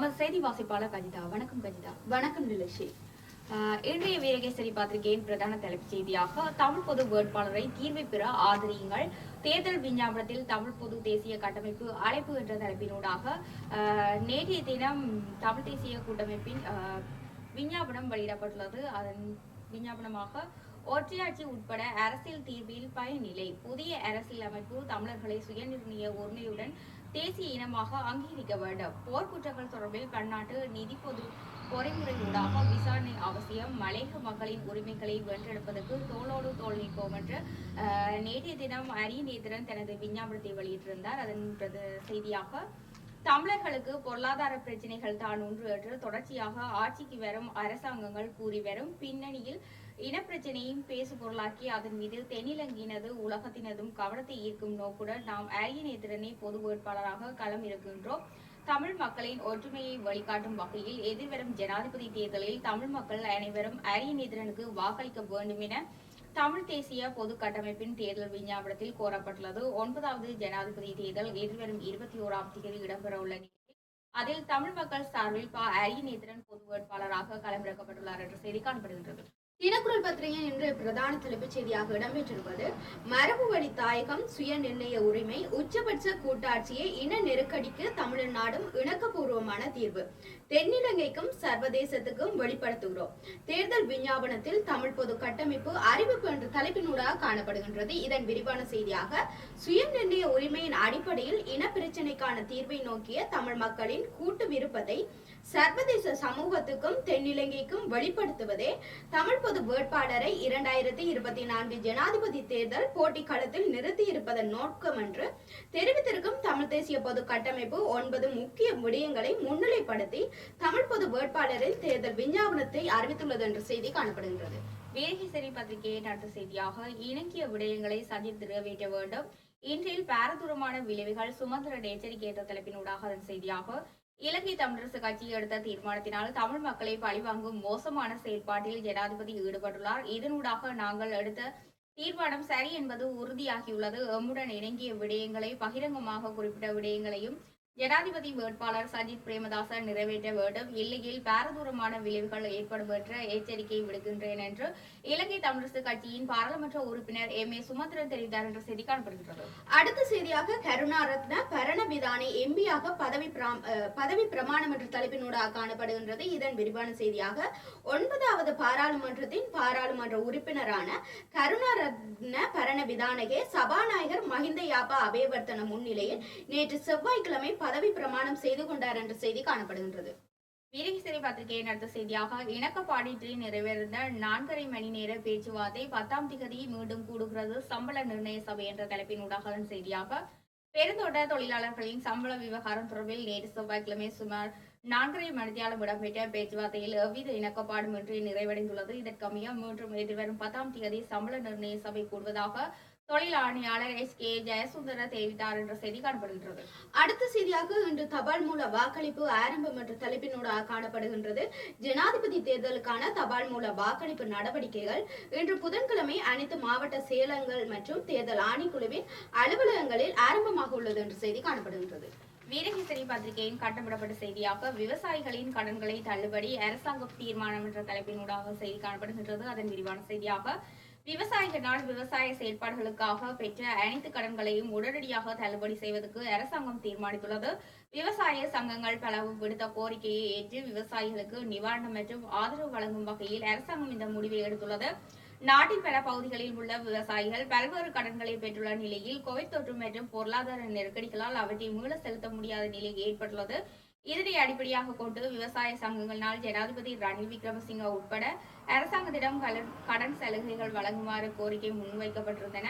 இணைந்திருக்கின்றார் செய்தி வாசிப்பாளர் கஜிதா. வணக்கம் கஜிதா. வணக்கம் நிலஷி இன்றைய வீரகேசரி பத்திரிகையின் பிரதான தலைப்புச் செய்தியாக தமிழ் பொது வேட்பாளரை தீர்வை பெற ஆதரியுங்கள். தேர்தல் விஞ்ஞாபனத்தில் தமிழ் பொது தேசிய கட்டமைப்பு அழைப்பு என்ற தலைப்பினூடாக நேற்றைய தினம் தமிழ் தேசிய கூட்டமைப்பின் விஞ்ஞாபனம் வெளியிடப்பட்டுள்ளது. அதன் விஞ்ஞாபனமாக ஒற்றையாட்சி உட்பட அரசியல் தீர்வில் பயனில்லை. புதிய அரசியல் அமைப்பு தமிழர்களை சுயநிர்ணய உரிமையுடன் தேசிய இனமாக அங்கீகரிக்க வேண்டும். போர்க்குற்றங்கள் தொடர்பில் பன்னாட்டு நிதி பொது பொறிமுறையூடாக விசாரணை அவசியம். மலேக மக்களின் உரிமைகளை வென்றெடுப்பதற்கு தோளோடு தோல் நிற்போம் என்று அஹ், நேற்றைய தினம் அரியநேத்திரன் தனது விஞ்ஞாபனத்தை வெளியிட்டிருந்தார். அதன் செய்தியாக தமிழர்களுக்கு பொருளாதார பிரச்சனைகள் தான் ஒன்று என்று தொடர்ச்சியாக ஆட்சிக்கு வரும் அரசாங்கங்கள் கூறி வரும் பின்னணியில் இனப்பிரச்சனையும் பேசு பொருளாக்கி அதன் மீது தென்னிலங்கினது உலகத்தினதும் கவனத்தை ஈர்க்கும் நோக்குடன் நாம் அரியநேத்திரனை பொது வேட்பாளராக களம் இருக்கின்றோம் தமிழ் மக்களின் ஒற்றுமையை வழிகாட்டும் வகையில் எதிர்வரும் ஜனாதிபதி தேர்தலில் தமிழ் மக்கள் அனைவரும் அரியநேத்திரனுக்கு வாக்களிக்க வேண்டும் என தமிழ் தேசிய பொது கட்டமைப்பின் தேர்தல் விஞ்ஞாபனத்தில் கோரப்பட்டுள்ளது. ஒன்பதாவது ஜனாதிபதி தேர்தல் எதிர்வரும் இருபத்தி ஓராம் தேதி இடம்பெறவுள்ள நிலையில் அதில் தமிழ் மக்கள் சார்பில் ப அரியநேத்திரன் பொது வேட்பாளராக களமிறக்கப்பட்டுள்ளார் என்ற செய்தி காணப்படுகின்றது. தினக்குரல் பத்திரிகை இன்று பிரதான தலைப்புச் செய்தியாக இடம்பெற்றிருப்பது மரபு வழி தாயகம் சுய நிர்ணய உரிமை உச்சபட்ச கூட்டாட்சியை இன நெருக்கடிக்கு தமிழ்நாடும் இணக்கபூர்வமான தீர்வு. தென்னிலங்கைக்கும் சர்வதேசத்துக்கும் வெளிப்படுத்துகிறோம். தேர்தல் விஞ்ஞாபனத்தில் தமிழ் பொது கட்டமைப்பு அறிவிப்பு என்ற தலைப்பினூடாக காணப்படுகின்றது. இதன் விரிவான செய்தியாக சுய நிர்ணய உரிமையின் அடிப்படையில் இன பிரச்சினைக்கான தீர்வை நோக்கிய தமிழ் மக்களின் கூட்டு விருப்பத்தை சர்வதேச சமூகத்துக்கும் தென்னிலங்கைக்கும் வெளிப்படுத்துவதே தமிழ் பொது வேட்பாளரை இரண்டாயிரத்தி இருபத்தி நான்கு ஜனாதிபதி தேர்தல் போட்டி களத்தில் நிறுத்தியிருப்பதன் நோக்கம் என்று தெரிவித்திருக்கும் தமிழ் தேசிய பொது கட்டமைப்பு ஒன்பது முக்கிய விடயங்களை முன்னிலைப்படுத்தி தமிழ் பொது வேட்பாளரின் தேர்தல் விஞ்ஞாபனத்தை அறிவித்துள்ளது என்ற செய்தி காணப்படுகின்றது. வீரகேசரி பத்திரிகையின் அடுத்த செய்தியாக இணங்கிய விடயங்களை சந்தித்து நிறைவேற்ற வேண்டும். இன்றில் பாரதூரமான விளைவுகள் சுமந்திரன் எச்சரிக்கை என்ற தலைப்பினூடாக அதன் செய்தியாக இலங்கை தமிழரசு கட்சி எடுத்த தீர்மானத்தினால் தமிழ் மக்களை பழிவாங்கும் மோசமான செயல்பாட்டில் ஜனாதிபதி ஈடுபட்டுள்ளார். இதனூடாக நாங்கள் எடுத்த தீர்மானம் சரி என்பது உறுதியாகியுள்ளது. எம்முடன் இணங்கிய விடயங்களை பகிரங்கமாக குறிப்பிட்ட விடயங்களையும் ஜனாதிபதி வேட்பாளர் சஜித் பிரேமதாச நிறைவேற்ற வேண்டும். இல்லையில் பாரதூரமான விளைவுகள் ஏற்படும் என்று எச்சரிக்கை விடுக்கின்றேன் என்று இலங்கை தமிழரசு கட்சியின் பாராளுமன்ற உறுப்பினர் எம் ஏ சுமந்திரன் தெரிவித்தார் என்ற செய்தி காணப்படுகின்றது. அடுத்த செய்தியாக கருணாரத்ன பரணவிதானி எம்பியாக பதவி பதவி பிரமாணம் என்ற தலைப்பினூடாக காணப்படுகின்றது. இதன் விரிவான செய்தியாக ஒன்பதாவது பாராளுமன்றத்தின் பாராளுமன்ற உறுப்பினரான கருணாரத்ன பரணவிதானகே சபாநாயகர் மஹிந்த யாபா அபேவர்த்தன முன்னிலையில் நேற்று செவ்வாய்க்கிழமை பதவி பிரமாணம் செய்து கொண்டார் என்ற செய்தி காணப்படுகின்றது. வீரகேசரி பத்திரிகையை நடத்த செய்தியாக இணக்கப்பாடின்றி நிறைவேறிந்த நான்கரை மணி நேர பேச்சுவார்த்தை பத்தாம் திகதி மீண்டும் கூடுகிறது. சம்பள நிர்ணய சபை என்ற தலைப்பின் ஊடாக செய்தியாக பெருந்தோட்ட தொழிலாளர்களின் சம்பள விவகாரம் தொடர்பில் நேற்று செவ்வாய்க்கிழமை சுமார் நான்கரை மணித்தியாலம் இடம்பெற்ற பேச்சுவார்த்தையில் எவ்வித இணக்கப்பாடும் இன்றி நிறைவடைந்துள்ளது. இதற்கமைய மீண்டும் எதிர்வரும் பத்தாம் தேதி சம்பள நிர்ணய சபை கூடுவதாக தொழில் ஆணையாளர் எஸ். கே. ஜெயசுந்தர தெரிவித்தார் என்ற செய்தி காணப்படுகின்றது. அடுத்த செய்தியாக இன்று தபால் மூல வாக்களிப்பு ஆரம்பம் என்ற தலைப்பினூடாக காணப்படுகின்றது. ஜனாதிபதி தேர்தலுக்கான தபால் மூல வாக்களிப்பு நடவடிக்கைகள் இன்று புதன்கிழமை அனைத்து மாவட்ட சேலங்கள் மற்றும் தேர்தல் ஆணைக்குழுவின் அலுவலகங்களில் ஆரம்பமாக உள்ளது என்ற செய்தி காணப்படுகின்றது. வீரகேசரி பத்திரிகையின் கட்டப்படப்பட்ட செய்தியாக விவசாயிகளின் கடன்களை தள்ளுபடி அரசாங்கம் தீர்மானம் என்ற தலைப்பினூடாக செய்தி காணப்படுகின்றது. அதன் விரிவான செய்தியாக விவசாயிகளால் விவசாய செயல்பாடுகளுக்காக பெற்ற அனைத்து கடன்களையும் உடனடியாக தள்ளுபடி செய்வதற்கு அரசாங்கம் தீர்மானித்துள்ளது. விவசாய சங்கங்கள் பலவும் விடுத்த கோரிக்கையை ஏற்று விவசாயிகளுக்கு நிவாரணம் மற்றும் ஆதரவு வழங்கும் வகையில் அரசாங்கம் இந்த முடிவை எடுத்துள்ளது. நாட்டின் பல பகுதிகளில் உள்ள விவசாயிகள் பல்வேறு கடன்களை பெற்றுள்ள நிலையில் கோவிட் தொற்று மற்றும் பொருளாதார நெருக்கடிகளால் அவற்றை மீள செலுத்த முடியாத நிலை ஏற்பட்டுள்ளது. இதனை அடிப்படையாக கொண்டு விவசாய சங்கங்களால் ஜனாதிபதி ரணில் விக்ரமசிங்க உட்பட அரசாங்கத்திடம் கடன் சலுகைகள் வழங்குமாறு கோரிக்கை முன்வைக்கப்பட்டிருந்தன.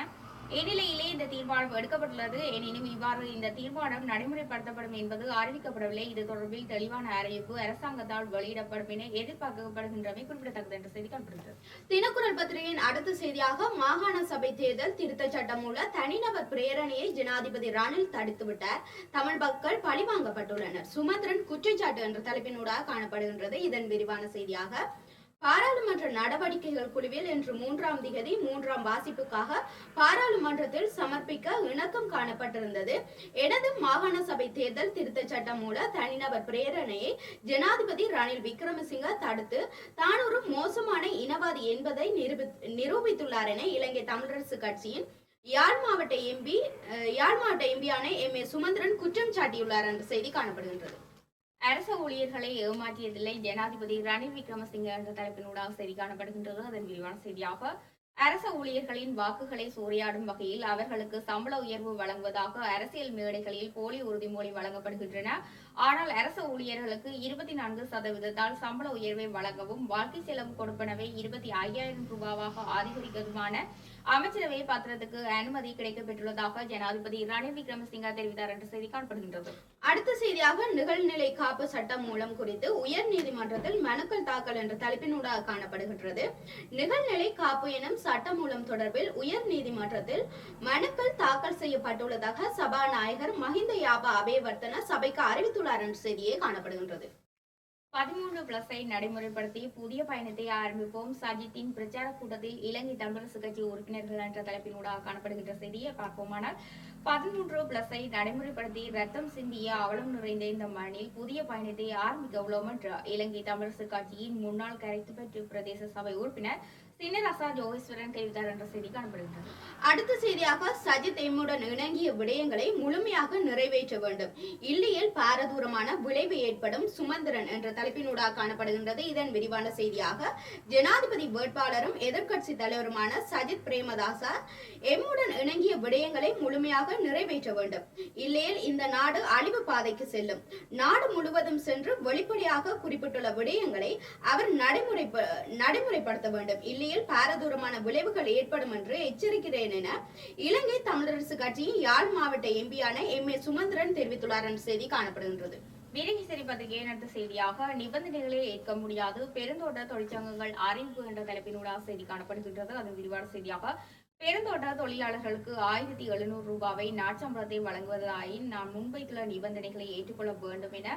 இந்நிலையிலே இந்த தீர்மானம் எடுக்கப்பட்டுள்ளது. எனினும் இவ்வாறு இந்த தீர்மானம் நடைமுறைப்படுத்தப்படும் என்பது அறிவிக்கப்படவில்லை. இது தொடர்பில் தெளிவான அறிவிப்பு அரசாங்கத்தால் வெளியிடப்படும் என எதிர்பார்க்கப்படுகின்றமை குறிப்பிடத்தக்கது என்ற செய்தி காணப்படுகிறது தினக்குரல் பத்திரிகையின் அடுத்த செய்தியாக மாகாண சபை தேர்தல் திருத்தச் சட்டம் மூலம் தனிநபர் பிரேரணையை ஜனாதிபதி ரணில் தடுத்துவிட்டார் தமிழ் மக்கள் பழிவாங்கப்பட்டுள்ளனர். சுமந்திரன் குற்றச்சாட்டு என்ற தலைப்பினூடாக காணப்படுகின்றது. இதன் விரிவான செய்தியாக பாராளுமன்ற நடவடிக்கைகள் குழுவில் இன்று மூன்றாம் திகதி மூன்றாம் வாசிப்புக்காக பாராளுமன்றத்தில் சமர்ப்பிக்க இணக்கம் காணப்பட்டிருந்தது. எனது மாகாண சபை தேர்தல் திருத்தச் சட்டம் மூல தனிநபர் பிரேரணையை ஜனாதிபதி ரணில் விக்ரமசிங்க தடுத்து தான் ஒரு மோசமான இனவாதி என்பதை நிரூபி- நிரூபித்துள்ளார் என இலங்கை தமிழரசு கட்சியின் யாழ் மாவட்ட எம்பி யாழ் மாவட்ட எம்பியான எம் ஏ சுமந்திரன் குற்றம் சாட்டியுள்ளார் என்ற செய்தி காணப்படுகின்றது. அரசு ஊழியர்களை ஏமாற்றியதில்லை. ஜனாதிபதி ரணில் விக்ரமசிங்க என்ற தலைப்பினூடாக செய்தி காணப்படுகின்றது அதன் விரிவான செய்தியாக அரச ஊழியர்களின் வாக்குகளை சூறையாடும் வகையில் அவர்களுக்கு சம்பள உயர்வு வழங்குவதாக அரசியல் மேடைகளில் போலி உறுதிமொழி வழங்கப்படுகின்றன. ஆனால் அரச ஊழியர்களுக்கு இருபத்தி நான்கு சதவீதத்தால் சம்பள உயர்வை வழங்கவும் வாழ்க்கை செலவு கொடுப்பனவை இருபத்தி ஐயாயிரம் ரூபாவாக அதிகரிக்கதுமான அமைச்சரவையை பாத்திரத்துக்கு அனுமதி கிடைக்கப்பெற்றுள்ளதாக ஜனாதிபதி ரணில் விக்ரமசிங்கா தெரிவித்தார் என்ற செய்தி காணப்படுகின்றது. அடுத்த செய்தியாக நிகழ்நிலை காப்பு சட்டம் மூலம் குறித்து உயர் நீதிமன்றத்தில் மனுக்கள் தாக்கல் என்ற தலைப்பினூடாக காணப்படுகின்றது. நிகழ்நிலை காப்பு எனும் சட்டமூலம் தொடர்பில் உயர் நீதிமன்றத்தில் மனுக்கள் தாக்கல் செய்யப்பட்டுள்ளதாக சபாநாயகர் மஹிந்த யாபா அபேவர்த்தன சபைக்கு அறிவித்துள்ளார் என்ற செய்தியே காணப்படுகின்றது. பதிமூன்று பிளஸை நடைமுறைப்படுத்தி புதிய பயணத்தை ஆரம்பிப்போம். சஜித்தின் பிரச்சார கூட்டத்தில் இலங்கை தமிழரசு கட்சி உறுப்பினர்கள் என்ற தலைப்பினூடாக காணப்படுகின்ற செய்தியை பார்ப்போமானால் பதிமூன்று பிளஸை நடைமுறைப்படுத்தி ரத்தம் சிந்திய அவலம் நிறைந்த இந்த மண்ணில் புதிய பயணத்தை ஆரம்பிக்க உள்ளோம் என்று இலங்கை தமிழரசு கட்சியின் முன்னாள் கரைத்துப்பற்று பிரதேச சபை உறுப்பினர் சின்னரசா ஜோகேஸ்வரன் தெரிவித்தார் என்ற செய்தி காணப்படுகிறது அடுத்த செய்தியாக சஜித் எம்முடன் இணங்கிய விடயங்களை முழுமையாக நிறைவேற்ற வேண்டும். இல்லையில் பாரதூரமான விளைவு ஏற்படும் சுமந்திரன் என்ற தலைப்பினூடாக காணப்படுகின்றது. இதன் விரிவான செய்தியாக ஜனாதிபதி வேட்பாளரும் எதிர்க்கட்சி தலைவருமான சஜித் பிரேமதாசா எம்முடன் இணங்கிய விடயங்களை முழுமையாக நிறைவேற்ற வேண்டும். இல்லையில் இந்த நாடு அழிவு பாதைக்கு செல்லும். நாடு முழுவதும் சென்று வெளிப்படையாக குறிப்பிட்டுள்ள விடயங்களை அவர் நடைமுறை நடைமுறைப்படுத்த வேண்டும். இல்லையில் பாரதூரமான விளைவுகள் ஏற்படும் என்று எச்சரிக்கிறேன் என இலங்கை தமிழரசு கட்சியின் யாழ் மாவட்ட எம்பியான எம். ஏ. சுமந்திரன் தெரிவித்துள்ளார் என்ற செய்தி காணப்படுகின்றது. வீரகேசரி பத்திரிகையின் நடத்த செய்தியாக நிபந்தனைகளை ஏற்க முடியாது. பெருந்தோட்ட தொழிற்சங்கங்கள் அறிவிப்பு என்ற தலைப்பினூடாக செய்தி காணப்படுகின்றது. அது விரிவான செய்தியாக பெருந்தோட்ட தொழிலாளர்களுக்கு ஆயிரத்தி எழுநூறு ரூபாவை நாட்சம்பளத்தை வழங்குவதாயின் நாம் முன்வைத்துள்ள நிபந்தனைகளை ஏற்றுக்கொள்ள வேண்டும் என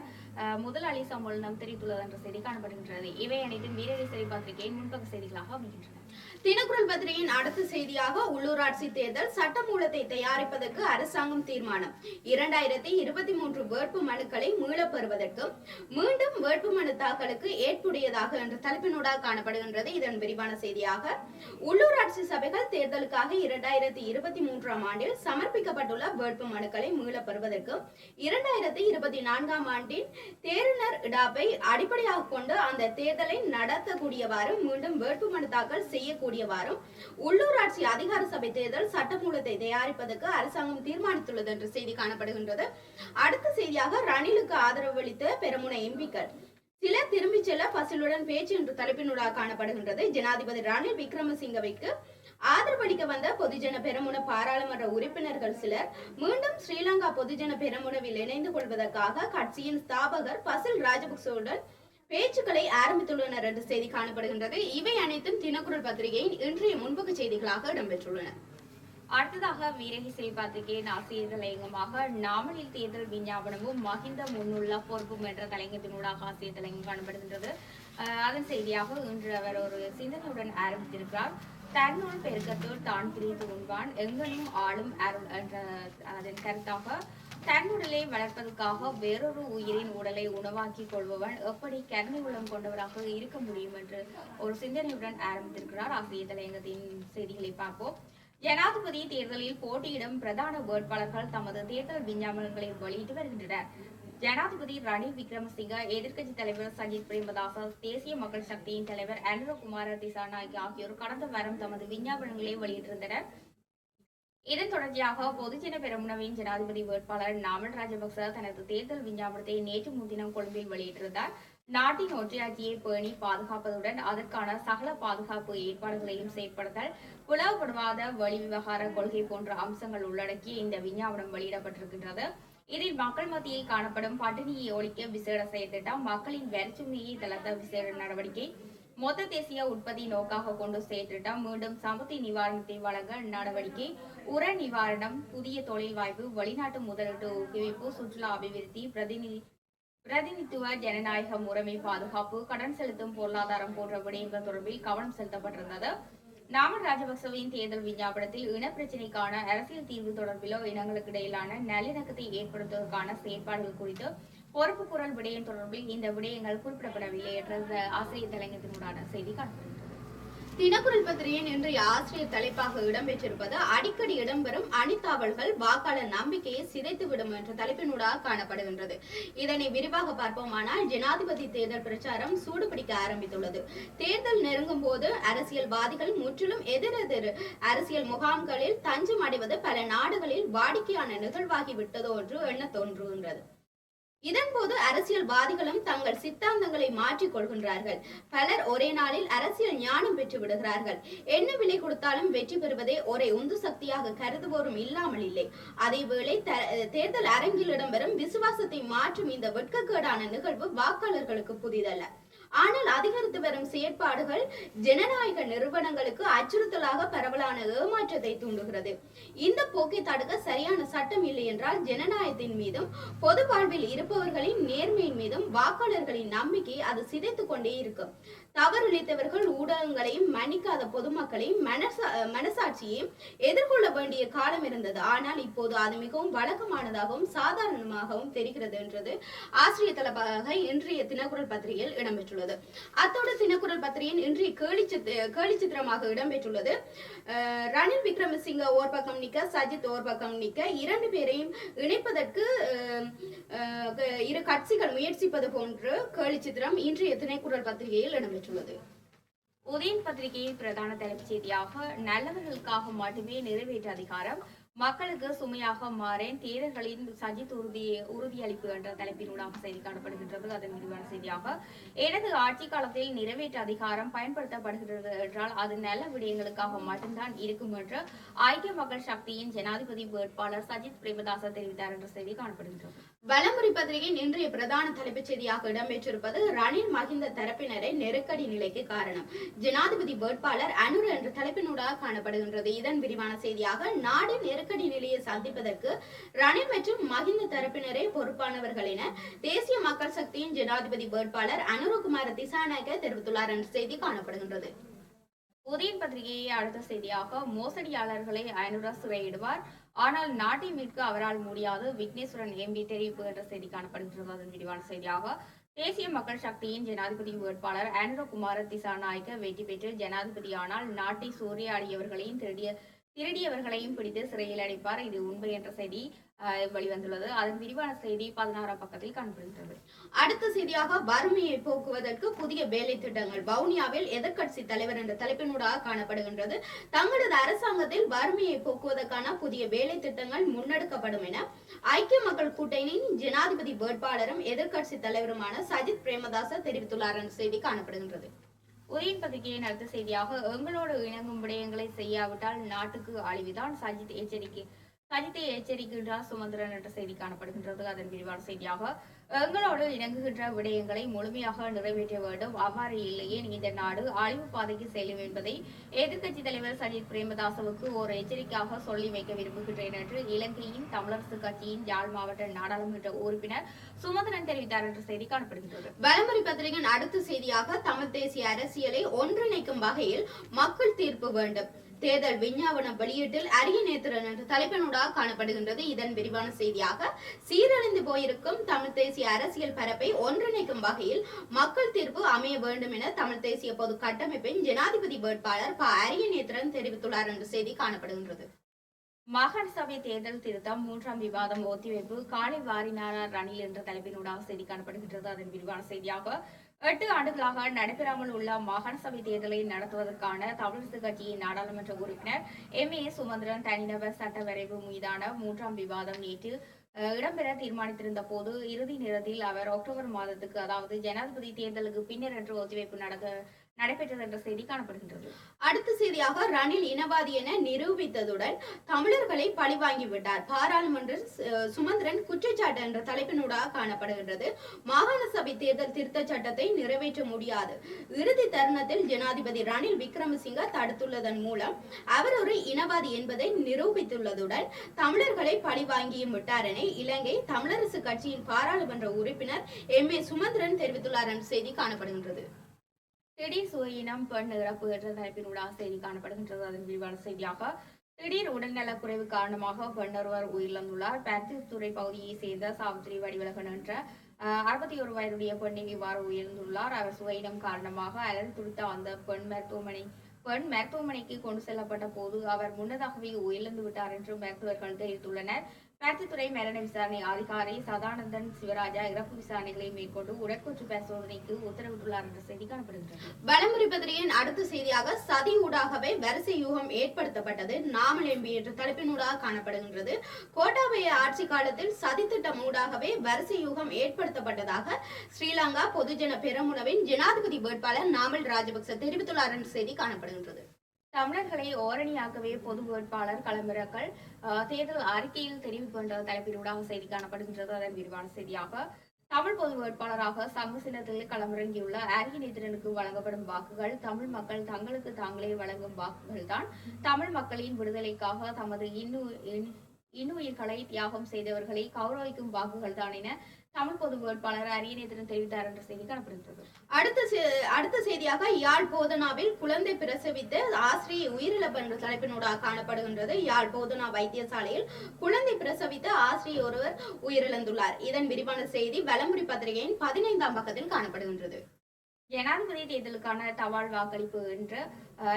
முதலாளி சம்பளம் தெரிவித்துள்ளது என்ற செய்தி காணப்படுகின்றது. இவை அனைத்தும் வீரகேசரி பத்திரிகையின் முன்பக்க செய்திகளாக அமைகின்றன. தினக்குரல் பத்திரிகையின் அடுத்த செய்தியாக உள்ளூராட்சி தேர்தல் சட்டமூலத்தை தயாரிப்பதற்கு அரசாங்கம் தீர்மானம். இரண்டாயிரத்தி இருபத்தி மூன்று வேட்பு மனுக்களை மீளப் பெறுவதற்கும் மீண்டும் வேட்பு மனு தாக்கலுக்கு ஏற்புடையதாக என்ற தலைப்பினூடாக காணப்படுகின்றது இதன் விரிவான செய்தியாக. உள்ளூராட்சி சபைகள் தேர்தலுக்காக இரண்டாயிரத்தி இருபத்தி மூன்றாம் ஆண்டில் சமர்ப்பிக்கப்பட்டுள்ள வேட்பு மனுக்களை மீளப் பெறுவதற்கும் இரண்டாயிரத்தி இருபத்தி நான்காம் ஆண்டின் தேர்தல் இடாப்பை அடிப்படையாக கொண்டு அந்த தேர்தலை நடத்தக்கூடியவாறு மீண்டும் வேட்பு மனு தாக்கல் செய்யக்கூடிய கூடிய வாரம் உள்ளூராட்சி அதிகார சபை தேர்தல் சட்டமூலத்தை தயாரிப்பதற்கு அரசாங்கம் தீர்மானித்துள்ளது என்ற செய்தி காணப்படுகின்றது. அடுத்த செய்தியாக ரணிலுக்கு ஆதரவு அளித்த பெருமுனை எம்பிக்கள். சில திரும்பிச் செல்ல பசிலுடன் பேச்சு என்று தலைப்பினூடாக காணப்படுகின்றது. ஜனாதிபதி ரணில் விக்ரமசிங்கவைக்கு ஆதரவளிக்க வந்த பொதுஜன பெருமுன பாராளுமன்ற உறுப்பினர்கள் சிலர் மீண்டும் ஸ்ரீலங்கா பொதுஜன பெருமுனவில் இணைந்து கொள்வதற்காக கட்சியின் ஸ்தாபகர் பசில் ராஜபக்சவுடன் பேச்சுக்களை ஆரம்பித்துள்ளனர் என்ற செய்தி காணப்படுகின்றது. இவை அனைத்தும் தினக்குரல் பத்திரிகையின் இன்றைய முன்பக்க செய்திகளாக இடம்பெற்றுள்ளன. அடுத்ததாக வீரகேசரி பத்திரிகையின் ஆசிரியர் தலையங்கமாக நாமலில் தேர்தல் விஞ்ஞாபனமும் மகிந்த முன்னுள்ள பொறுப்பும் என்ற தலைங்கத்தினூடாக ஆசிரியர் தலைங்கம் காணப்படுகின்றது. அஹ் அதன் செய்தியாக இன்று அவர் ஒரு சிந்தனையுடன் ஆரம்பித்திருக்கிறார். தன்னுள் பெருக்கத்தில் தான் பிரித்து உண்பான் எங்கனும் ஆளும் அருள் என்ற அதன் கருத்தாக தன்னுடலை வளர்ப்பதற்காக வேறொரு உயிரின் உடலை உணவாக்கிக் கொள்பவன் எப்படி கருணை உள்ளம் கொண்டவராக இருக்க முடியும் என்று ஒரு சிந்தனையுடன் ஆரம்பித்திருக்கிறார் ஆகிய தலையங்கத்தின் செய்திகளை பார்ப்போம். ஜனாதிபதி தேர்தலில் போட்டியிடும் பிரதான வேட்பாளர்கள் தமது தேர்தல் விஞ்ஞாபனங்களை வெளியிட்டு வருகின்றனர். ஜனாதிபதி ரணில் விக்ரமசிங்க எதிர்க்கட்சி தலைவர் சஜித் பிரேமதாச தேசிய மக்கள் சக்தியின் தலைவர் அனுரகுமார திசாநாயக் ஆகியோர் கடந்த வாரம் தமது விஞ்ஞாபனங்களை வெளியிட்டிருந்தனர். இதன் தொடர்ச்சியாக பொதுஜன பெரமுனவின் ஜனாதிபதி வேட்பாளர் நாமல் ராஜபக்ச தனது தேர்தல் விஞ்ஞாபனத்தை நேற்று முன்தினம் கொழும்பில் வெளியிட்டிருந்தார். நாட்டின் ஒற்றையாட்சியை பேணி பாதுகாப்பதுடன் அதற்கான சகல பாதுகாப்பு ஏற்பாடுகளையும் செயற்படுத்தல் வழி விவகார கொள்கை போன்ற அம்சங்கள் உள்ளடக்கிய இந்த விஞ்ஞாபனம் வெளியிடப்பட்டிருக்கின்றது. இதில் மக்கள் மத்தியில் காணப்படும் பட்டினியை ஒழிக்க விசேட செயற்திட்டம் மக்களின் வரிச்சுமையை தளர்த்த விசேட நடவடிக்கை மொத்த தேசிய உற்பத்தி நோக்காக கொண்டு செயற்றிட்டம் மீண்டும் சமத்தி நிவாரணத்தை வழங்க நடவடிக்கை. உர நிவாரணம் புதிய தொழில் வாய்ப்பு வெளிநாட்டு முதலீட்டு ஊக்குவிப்பு சுற்றுலா அபிவிருத்தி பிரதிநிதி பிரதிநிதித்துவ ஜனநாயக முறைமை பாதுகாப்பு கடன் செலுத்தும் பொருளாதாரம் போன்ற விடயங்கள் தொடர்பில் கவனம் செலுத்தப்பட்டிருந்தது. நாமல் ராஜபக்சவின் தேர்தல் விஞ்ஞாபனத்தில் இனப்பிரச்சினைக்கான அரசியல் தீர்வு தொடர்பிலோ இனங்களுக்கு இடையிலான நல்லிணக்கத்தை ஏற்படுத்துவதற்கான செயற்பாடுகள் குறித்து பொறுப்பு குரல் விடயம் தொடர்பில் இந்த விடயங்கள் குறிப்பிடப்படவில்லை என்ற ஆசிரியர் தலைஞத்தினுடான செய்தி காணப்படுகிறது தினக்குரல் பத்திரிகையின் இன்றைய ஆசிரியர் தலைப்பாக இடம்பெற்றிருப்பது அடிக்கடி இடம்பெறும் அணித்தாவல்கள் வாக்காளர் நம்பிக்கையை சிதைத்துவிடும் என்ற தலைப்பினூடாக காணப்படுகின்றது. இதனை விரிவாக பார்ப்போமானால் ஜனாதிபதி தேர்தல் பிரச்சாரம் சூடுபிடிக்க ஆரம்பித்துள்ளது. தேர்தல் நெருங்கும் போது அரசியல்வாதிகள் முற்றிலும் எதிரெதிர். அரசியல் முகாம்களில் தஞ்சம் அடைவது பல நாடுகளில் வாடிக்கையான நிகழ்வாகிவிட்டதோ என்று எண்ண தோன்றுகின்றது. இதன்போது அரசியல்வாதிகளும் தங்கள் சித்தாந்தங்களை மாற்றிக் கொள்கின்றார்கள். பலர் ஒரே நாளில் அரசியல் ஞானம் பெற்று விடுகிறார்கள். என்ன விலை கொடுத்தாலும் வெற்றி பெறுவதே ஒரே உந்து சக்தியாக கருதுவோரும் இல்லாமல் இல்லை. அதேவேளை தேர்தல் அரங்கில் இடம்பெறும் விசுவாசத்தை மாற்றும் இந்த வெட்கக்கேடான நிகழ்வு வாக்காளர்களுக்கு புதிதல்ல. ஆனால் அதிகரித்து வரும் செயற்பாடுகள் ஜனநாயக நிறுவனங்களுக்கு அச்சுறுத்தலாக பரவலான ஏமாற்றத்தை தூண்டுகிறது. இந்த போக்கை தடுக்க சரியான சட்டம் இல்லை என்றால் ஜனநாயகத்தின் மீதும் பொது வாழ்வில் இருப்பவர்களின் நேர்மையின் மீதும் வாக்காளர்களின் நம்பிக்கை அது சிதைத்துக் கொண்டே இருக்கும். தவறிழைத்தவர்கள் ஊடகங்களையும் மன்னிக்காத பொதுமக்களையும் மனசா மனசாட்சியையும் எதிர்கொள்ள வேண்டிய காலம் இருந்தது. ஆனால் இப்போது அது மிகவும் வழக்கமானதாகவும் சாதாரணமாகவும் தெரிகிறது என்றது ஆசிரியர் தளபாக இன்றைய தினக்குரல் பத்திரிகையில் இடம்பெற்றுள்ளது. அத்தோடு தினக்குரல் பத்திரிகையின் இன்றைய கேலி சித்த கேலி சித்திரமாக இடம்பெற்றுள்ளது. ரணில் விக்ரமசிங்க ஓர் பக்கம் நிக்க சஜித் ஓர் பக்கம் நிக்க இரண்டு பேரையும் இணைப்பதற்கு இரு கட்சிகள் முயற்சிப்பது போன்று கேலி சித்திரம் இன்றைய திணைக்குரல் பத்திரிகையில் இடம்பெற்றுள்ளது உதயன் பத்திரிகையின் பிரதான தலைப்புச் செய்தியாக நல்லவர்களுக்காக மட்டுமே நிறைவேற்ற அதிகாரம் மக்களுக்கு சுமையாக மாறேன் தேர்தல்களின் சஜித் உறுதியை உறுதியளிப்பு என்ற தலைப்பினூடாக செய்தி காணப்படுகின்றது. அதன் விரிவான செய்தியாக எனது ஆட்சி காலத்தில் நிறைவேற்ற அதிகாரம் பயன்படுத்தப்படுகிறது என்றால் அது நல்ல விடயங்களுக்காக மட்டும்தான் இருக்கும் என்று ஐக்கிய மக்கள் சக்தியின் ஜனாதிபதி வேட்பாளர் சஜித் பிரேமதாச தெரிவித்தார் என்ற செய்தி காணப்படுகின்றது. வலமுறை பத்திரிகையின் இன்றைய பிரதான தலைப்புச் செய்தியாக இடம்பெற்றிருப்பது ரணில் மஹிந்த தரப்பினரை நெருக்கடி நிலைக்கு காரணம். ஜனாதிபதி வேட்பாளர் அனுர் என்ற தலைப்பினூடாக காணப்படுகின்றது. இதன் விரிவான செய்தியாக நாடு நெருக்கடி நிலையை சந்திப்பதற்கு ரணில் மற்றும் மகிந்த தரப்பினரே பொறுப்பானவர்கள் என தேசிய மக்கள் சக்தியின் ஜனாதிபதி வேட்பாளர் அனுரகுமார திசாநாயக்க தெரிவித்துள்ளார். என்ற செய்தி காணப்படுகின்றது. உதயன் பத்திரிகையை அடுத்த செய்தியாக மோசடியாளர்களை ஐநூறு சிறையிடுவார். ஆனால் நாட்டை மீட்க அவரால் முடியாது. விக்னேஸ்வரன் எம்பி தெரிவிப்பு என்ற செய்தி காணப்படுகிறது விரிவான செய்தியாக தேசிய மக்கள் சக்தியின் ஜனாதிபதி வேட்பாளர் அனுரகுமார திசாநாயக்க வெற்றி பெற்று ஜனாதிபதியானால் நாட்டை சூறையாடியவர்களையும் திருடிய திருடியவர்களையும் பிடித்து சிறையில் அடைப்பார். இது உண்மை என்ற செய்தி. வெளிவந்துள்ளது. அதன் விரிவான செய்தி பதினாறாம் பக்கத்தில் காணப்படுகிறது அடுத்த செய்தியாக வறுமையை போக்குவதற்கு புதிய வேலை திட்டங்கள். வவுனியாவில் எதிர்க்கட்சி தலைவர் என்ற தலைப்பினூடாக காணப்படுகின்றது. தங்களது அரசாங்கத்தில் வறுமையை போக்குவதற்கான புதிய வேலை திட்டங்கள் முன்னெடுக்கப்படும் என ஐக்கிய மக்கள் கூட்டணியின் ஜனாதிபதி வேட்பாளரும் எதிர்க்கட்சி தலைவருமான சஜித் பிரேமதாச தெரிவித்துள்ளார் என்ற செய்தி காணப்படுகின்றது. உதயன் பத்திரிகையின் அடுத்த செய்தியாக எங்களோடு இணங்கும் விடயங்களை செய்யாவிட்டால் நாட்டுக்கு அழிவுதான் சஜித் எச்சரிக்கை. சஜித்தை எச்சரிக்கின்றார் சுமந்திரன் என்ற செய்தி காணப்படுகின்றது. அதன் விரிவான செய்தியாக எங்களோடு இணங்குகின்ற விடயங்களை முழுமையாக நிறைவேற்ற வேண்டும். அவ்வாறு இல்லையே இந்த நாடு அழிவு பாதைக்கு செல்லும் என்பதை எதிர்க்கட்சி தலைவர் சஜித் பிரேமதாசவுக்கு ஒரு எச்சரிக்கையாக சொல்லி வைக்க விரும்புகின்றேன் என்று இலங்கையின் தமிழரசு கட்சியின் யாழ் மாவட்ட நாடாளுமன்ற உறுப்பினர் சுமந்திரன் தெரிவித்தார் என்ற செய்தி காணப்படுகின்றது. வலமுறை பத்திரிகையின் அடுத்த செய்தியாக தமிழ் தேசிய அரசியலை ஒன்றிணைக்கும் வகையில் மக்கள் தீர்ப்பு வேண்டும். தேர்தல் விஞ்ஞாபன வெளியீட்டில் அரிய நேத்திரன் என்ற தலைப்பினூடாக காணப்படுகின்றது. இதன் விரிவான செய்தியாக சீரழிந்து போயிருக்கும் தமிழ் தேசிய அரசியல் பரப்பை ஒன்றிணைக்கும் வகையில் மக்கள் தீர்ப்பு அமைய வேண்டும் என தமிழ் தேசிய பொது கட்டமைப்பின் ஜனாதிபதி வேட்பாளர் ப. அரிய நேத்திரன் தெரிவித்துள்ளார் என்ற செய்தி காணப்படுகின்றது. மாகாண சபை தேர்தல் திருத்தம் மூன்றாம் விவாதம் ஒத்திவைப்பு காலை வாரினாரார் ரணில் என்ற தலைப்பினூடாக செய்தி காணப்படுகின்றது. அதன் விரிவான செய்தியாக எட்டு ஆண்டுகளாக நடைபெறாமல் உள்ள மாகாண சபை தேர்தலை நடத்துவதற்கான தமிழரசு கட்சியின் நாடாளுமன்ற உறுப்பினர் எம். ஏ. சுமந்திரன் தனிநபர் சட்ட வரைவு மீதான மூன்றாம் விவாதம் நேற்று அஹ், இடம்பெற தீர்மானித்திருந்த போது இறுதி நேரத்தில் அவர் அக்டோபர் மாதத்துக்கு அதாவது ஜனாதிபதி தேர்தலுக்கு பின்னர் என்று ஒத்திவைப்பு நடக்க நடைபெற்றது என்ற செய்தி காணப்படுகின்றது. அடுத்த செய்தியாக ரணில் இனவாதி என நிரூபித்ததுடன் தமிழர்களை பழிவாங்கி விட்டார் பாராளுமன்ற சுமந்திரன் குற்றச்சாட்டு என்ற தலைப்பினூடாக காணப்படுகின்றது. மாகாண சபை தேர்தல் திருத்த சட்டத்தை நிறைவேற்ற முடியாது. இறுதி தருணத்தில் ஜனாதிபதி ரணில் விக்ரமசிங்க தடுத்துள்ளதன் மூலம் அவர் ஒரு இனவாதி என்பதை நிரூபித்துள்ளதுடன் தமிழர்களை பழிவாங்கியும் விட்டார் என இலங்கை தமிழரசு கட்சியின் பாராளுமன்ற உறுப்பினர் எம். ஏ. சுமந்திரன் தெரிவித்துள்ளார் என்ற செய்தி காணப்படுகின்றது. திடீர் சுயினம் பெண் இறப்பு என்ற தலைப்பினூடாக செய்தி காணப்படுகின்றது. அதன் விரிவான செய்தியாக திடீர் உடல்நலக் குறைவு காரணமாக பெண்ணொருவர் உயிரிழந்துள்ளார். பருத்தித்துறை பகுதியைச் சேர்ந்த சாவித்திரி வடிவழகன் என்ற அறுபத்தி ஒரு வயதுடைய பெண்ணை இவ்வாறு உயிர்ந்துள்ளார் அவர் சுயினம் காரணமாக அலர் துடித்த அந்த பெண் மருத்துவமனை பெண் மருத்துவமனைக்கு கொண்டு செல்லப்பட்ட போது அவர் முன்னதாகவே உயிரிழந்து விட்டார் என்று மருத்துவர்கள் தெரிவித்துள்ளனர். பருத்தித்துறை மரண விசாரணை அதிகாரி சதானந்தன் சிவராஜா இறப்பு விசாரணைகளை மேற்கொண்டு உடற்கூற்று பரிசோதனைக்கு உத்தரவிட்டுள்ளார் என்ற செய்தி காணப்படுகின்றது. வலமுறை பத்திரிகையின் அடுத்த செய்தியாக சதி ஊடாகவே வரிசை யூகம் ஏற்படுத்தப்பட்டது. நாமல் எம்பி என்ற தலைப்பினூடாக காணப்படுகின்றது. கோட்டாபய ஆட்சி காலத்தில் சதி திட்டம் ஊடாகவே வரிசை யூகம் ஏற்படுத்தப்பட்டதாக ஸ்ரீலங்கா பொதுஜன பெரமுனவின் ஜனாதிபதி வேட்பாளர் நாமல் ராஜபக்ச தெரிவித்துள்ளார் என்ற செய்தி காணப்படுகின்றது. தமிழர்களை ஓரணியாக்கவே பொது வேட்பாளர் களமிறக்கல் தேர்தல் அறிக்கையில் தெரிவிப்பு என்ற தலைப்பினூடாக செய்தி காணப்படுகின்றது. அதன் விரிவான செய்தியாக தமிழ் பொது வேட்பாளராக சங்க சின்னத்தில் களமிறங்கியுள்ள அரியநேத்திரனுக்கு வழங்கப்படும் வாக்குகள் தமிழ் மக்கள் தங்களுக்கு தாங்களே வழங்கும் வாக்குகள் தான். தமிழ் மக்களின் விடுதலைக்காக தமது இன்னு இன்னுயிர்களை தியாகம் செய்தவர்களை கௌரவிக்கும் வாக்குகள் தான் என தமிழ் பொது வேட்பாளர் திறன் தெரிவித்தார் என்ற செய்தி காணப்படுகிறது அடுத்த செ- அடுத்த செய்தியாக யாழ் போதனாவில் குழந்தை பிரசவித்த ஆசிரியை உயிரிழப்பு என்ற தலைப்பினூடாக காணப்படுகின்றது. யாழ் போதனா வைத்தியசாலையில் குழந்தை பிரசவித்த ஆசிரியை ஒருவர் உயிரிழந்துள்ளார். இதன் விரிவான செய்தி வலம்புரி பத்திரிகையின் பதினைந்தாம் பக்கத்தில் காணப்படுகின்றது. ஜனாதிபதி தேர்தலுக்கான தபால் வாக்களிப்பு என்று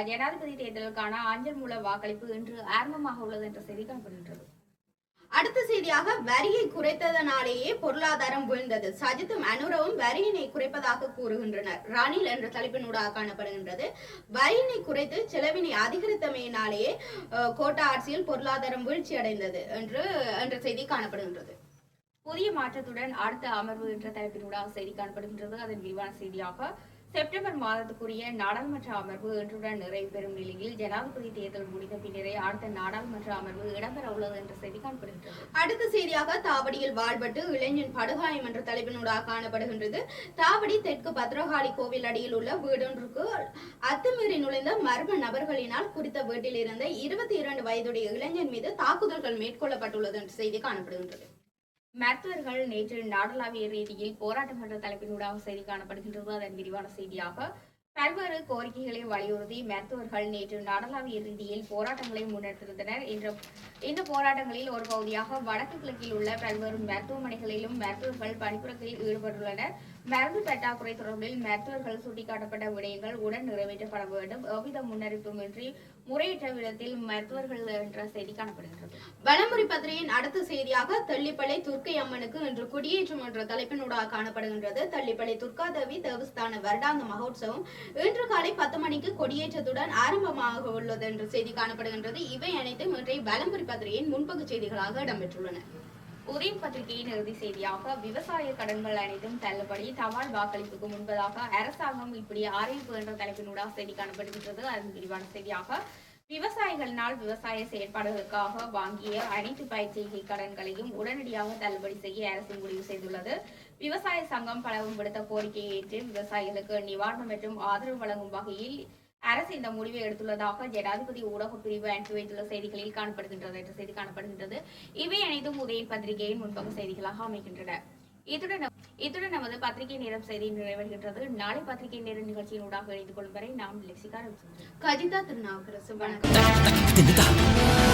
ஜனாதிபதி தேர்தலுக்கான அஞ்சல் மூல வாக்களிப்பு இன்று ஆரம்பமாக உள்ளது என்ற செய்தி காணப்படுகின்றது. அடுத்த செய்தியாக வரியை குறைத்ததனாலேயே பொருளாதாரம் வீழ்ந்தது. சஜித்தும் அனுரவும் வரியினை குறைப்பதாக கூறுகின்றனர். ரணில் என்ற தலைப்பினூடாக காணப்படுகின்றது. வரியினை குறைத்து செலவினை அதிகரித்தமையினாலேயே கோட்டா ஆட்சியில் பொருளாதாரம் வீழ்ச்சி அடைந்தது என்று என்ற செய்தி காணப்படுகின்றது. புதிய மாற்றத்துடன் அடுத்த அமர்வு என்ற தலைப்பினூடாக செய்தி காணப்படுகின்றது. அதன் விரிவான செய்தியாக செப்டம்பர் மாதத்துக்குரிய நாடாளுமன்ற அமர்வு இன்றுடன் நிறைவு பெறும் நிலையில் ஜனாதிபதி தேர்தல் முடிந்த பின்னரே அடுத்த நாடாளுமன்ற அமர்வு இடம்பெற உள்ளது என்ற செய்தி காணப்படுகின்றது அடுத்த செய்தியாக தாவடியில் வாழ்பட்டு இளைஞன் படுகாயம் என்ற தலைப்பினூடாக காணப்படுகின்றது. தாவடி தெற்கு பத்ரகாளி கோவில் அடியில் உள்ள வீடொன்றுக்கு அத்துமீறி நுழைந்த மர்ம நபர்களினால் குறித்த வீட்டில் இருந்த இருபத்தி இரண்டு வயதுடைய இளைஞன் மீது தாக்குதல்கள் மேற்கொள்ளப்பட்டுள்ளது என்ற செய்தி காணப்படுகின்றது. மருத்துவர்கள் நேற்று நாடளாவிய ரீதியில் போராட்டம் என்ற தலைப்பினூடாக செய்தி காணப்படுகின்றது. அதன் விரிவான செய்தியாக பல்வேறு கோரிக்கைகளை வலியுறுத்தி மருத்துவர்கள் நேற்று நாடளாவிய ரீதியில் போராட்டங்களை முன்னெடுத்திருந்தனர். என்ற இந்த போராட்டங்களில் ஒரு பகுதியாக வடக்கு கிழக்கில் உள்ள பல்வேறு மருத்துவமனைகளிலும் மருத்துவர்கள் பணிப்புறத்தில் ஈடுபட்டுள்ளனர். மருந்து பற்றாக்குறை தொடர்பில் மருத்துவர்கள் சுட்டிக்காட்டப்பட்ட விடயங்கள் உடன் நிறைவேற்றப்பட வேண்டும். எவ்வித முன்னறிவிப்புமின்றி முறையற்ற விதத்தில் மருத்துவர்கள் என்ற செய்தி காணப்படுகின்றது. வலமுறை பத்திரையின் அடுத்த செய்தியாக தள்ளிப்பளை துர்க்கை அம்மனுக்கு இன்று குடியேற்றம் என்ற தலைப்பினூடாக காணப்படுகின்றது. தள்ளிப்பளை துர்காதேவி தேவஸ்தான வருடாந்த மகோத்சவம் இன்று காலை பத்து மணிக்கு கொடியேற்றத்துடன் ஆரம்பமாக உள்ளது என்ற செய்தி காணப்படுகின்றது. இவை அனைத்தும் இன்றைய வலம்புரி பத்திரையின் முன்பகு செய்திகளாக இடம்பெற்றுள்ளன. உதயம் பத்திரிகையின் இறுதி செய்தியாக விவசாய கடன்கள் அனைத்தும் தள்ளுபடி தபால் வாக்களிப்புக்கு முன்பதாக அரசாங்கம் இப்படி அறிவிப்பு என்ற தலைப்பினூடாக செய்தி காணப்படுகின்றது. அதன் விரிவான செய்தியாக விவசாயிகளினால் விவசாய செயற்பாடுகளுக்காக வாங்கிய அனைத்து பயிற்சிகை கடன்களையும் உடனடியாக தள்ளுபடி செய்ய அரசு முடிவு செய்துள்ளது. விவசாய சங்கம் பலவும் விடுத்த கோரிக்கையை ஏற்று விவசாயிகளுக்கு நிவாரணம் மற்றும் ஆதரவு வழங்கும் வகையில் அரசு இந்த முடிவை எடுத்துள்ளதாக ஜனாதிபதி ஊடக பிரிவு அனுப்பி வைத்துள்ள செய்திகளில் காணப்படுகின்றது. என்ற செய்தி காணப்படுகின்றது. இவை அனைத்தும் உதயன் பத்திரிகையின் முன்பக்க செய்திகளாக அமைகின்றன. இத்துடன் இத்துடன் நமது பத்திரிகை நேரம் செய்தி நிறைவேறுகின்றது நாளை பத்திரிகை நேர நிகழ்ச்சியின் ஊடாக இணைந்து கொள்ளும் வரை நாம் லெக்சிகா கஜிதா திருநாவுக்கரசு வணக்கம்.